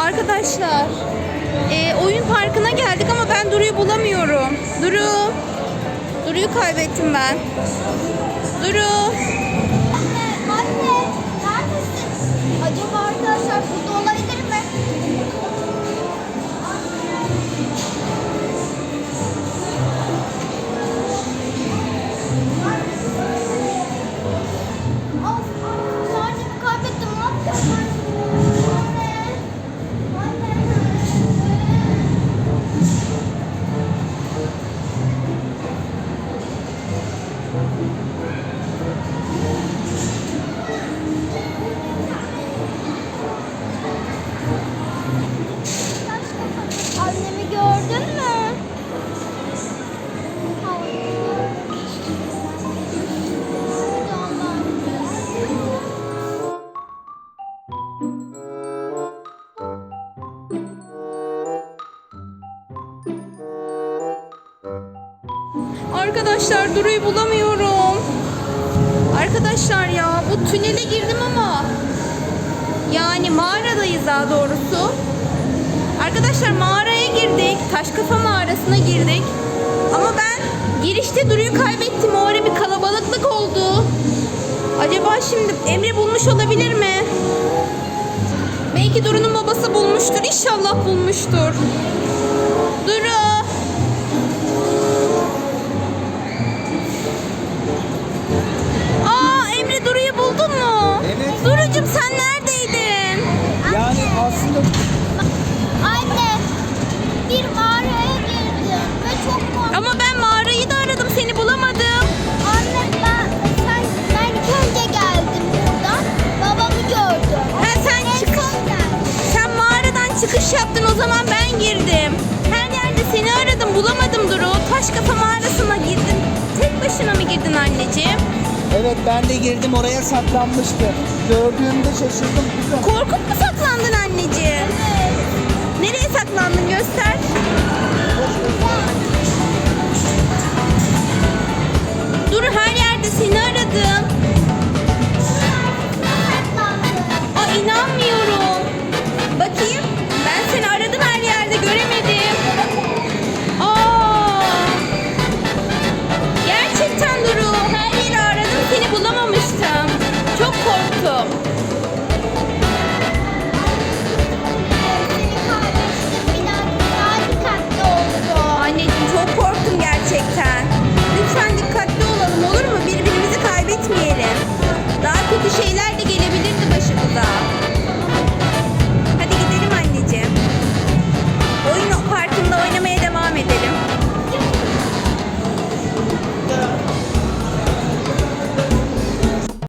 Arkadaşlar, e, oyun parkına geldik ama ben Duru'yu bulamıyorum. Duru, Duru'yu kaybettim ben. Duru, arkadaşlar Duru'yu bulamıyorum. Arkadaşlar ya bu tünele girdim ama yani mağaradayız daha doğrusu. Arkadaşlar mağaraya girdik. Taş kafa mağarasına girdik. Ama ben girişte Duru'yu kaybettim. O ara bir kalabalıklık oldu. Acaba şimdi Emre bulmuş olabilir mi? Belki Duru'nun babası bulmuştur. İnşallah bulmuştur. Duru. çıkış yaptın o zaman ben girdim. Her yerde seni aradım bulamadım Duru. Taş kafa mağarasına girdim. Tek başına mı girdin anneciğim? Evet ben de girdim oraya saklanmıştı. Gördüğümde şaşırdım. Korkup mu saklandın anneciğim? Evet. Nereye saklandın göster. Dur her yerde seni aradım.